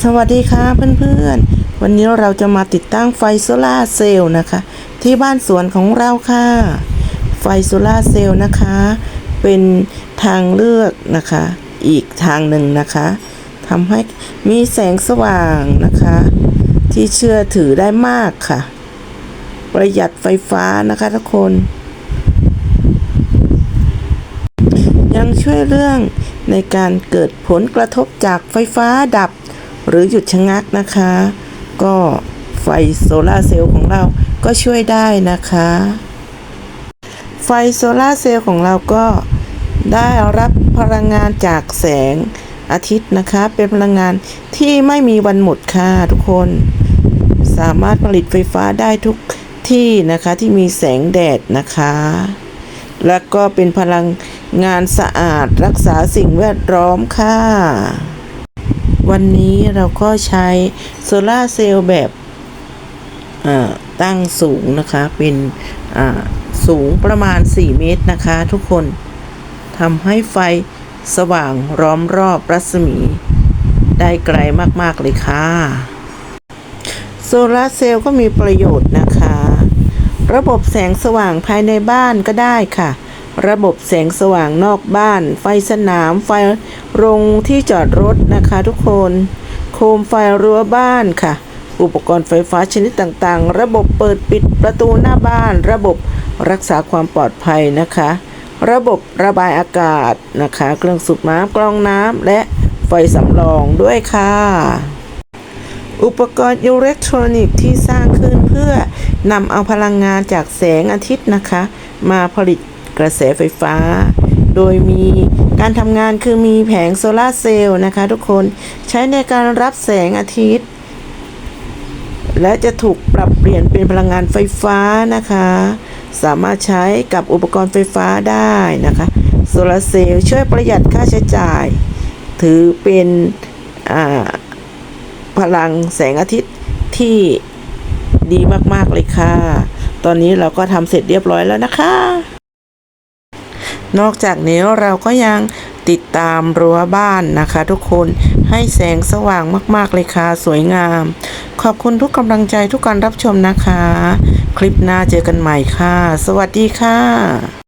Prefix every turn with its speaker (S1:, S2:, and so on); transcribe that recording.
S1: สวัสดีค่ะเพื่อนๆ วันนี้เราจะมาติดตั้งไฟโซลาเซลล์นะคะ ที่บ้านสวนของเราค่ะ ไฟโซลาเซลล์นะคะ เป็นทางเลือกนะคะ อีกทางหนึ่งนะคะทำให้มีแสงสว่างนะคะ ที่เชื่อถือได้มากค่ะ ประหยัดไฟฟ้านะคะทุกคน ยังช่วยเรื่องในการเกิดผลกระทบจากไฟฟ้าดับ หรือหยุดชะงักนะคะ ก็ไฟโซลาเซลล์ของเราก็ช่วยได้นะคะ ไฟโซลาเซลล์ของเราก็ได้รับพลังงานจากแสงอาทิตย์นะคะ เป็นพลังงานที่ไม่มีวันหมดค่ะทุกคน สามารถผลิตไฟฟ้าได้ทุกที่นะคะที่มีแสงแดดนะคะ แล้วก็เป็นพลังงานสะอาดรักษาสิ่งแวดล้อมค่ะ วันนี้เราก็ใช้โซลาเซลล์แบบตั้งสูงนะคะ เป็นสูงประมาณ 4 เมตรนะคะ ทุกคนทำให้ไฟสว่างร้อมรอบรัศมี ได้ไกลมากๆเลยค่ะ โซลาเซลล์ก็มีประโยชน์นะคะ ระบบแสงสว่างภายในบ้านก็ได้ค่ะ ระบบแสงสว่างนอกบ้าน ไฟสนาม ไฟโรงที่จอดรถนะคะทุกคน โคมไฟรั้วบ้านค่ะ อุปกรณ์ไฟฟ้าชนิดต่างๆ ระบบเปิดปิดประตูหน้าบ้าน ระบบรักษาความปลอดภัยนะคะ ระบบระบายอากาศนะคะ เครื่องสูบน้ำกรองน้ำและไฟสำรองด้วยค่ะอุปกรณ์อิเล็กทรอนิกส์ที่สร้างขึ้นเพื่อนำเอาพลังงานจากแสงอาทิตย์นะคะ มาผลิต ระแสไฟฟ้า โดยมีการทำงานคือมีแผงโซลาร์เซลล์นะคะทุกคนใช้ในการรับแสงอาทิตย์ และจะถูกปรับเปลี่ยนเป็นพลังงานไฟฟ้านะคะ สามารถใช้กับอุปกรณ์ไฟฟ้าได้นะคะโซลาร์เซลล์ช่วยประหยัดค่าใช้จ่าย ถือเป็นพลังแสงอาทิตย์ที่ดีมาก ๆ เลยค่ะ ตอนนี้เราก็ทำเสร็จเรียบร้อยแล้วนะคะ นอกจากนี้เราก็ยังติดตามรั้วบ้านนะคะ ทุกคนให้แสงสว่างมาก ๆ เลยค่ะ สวยงาม ขอบคุณทุกกำลังใจทุกการรับชมนะคะ คลิปหน้าเจอกันใหม่ค่ะ สวัสดีค่ะ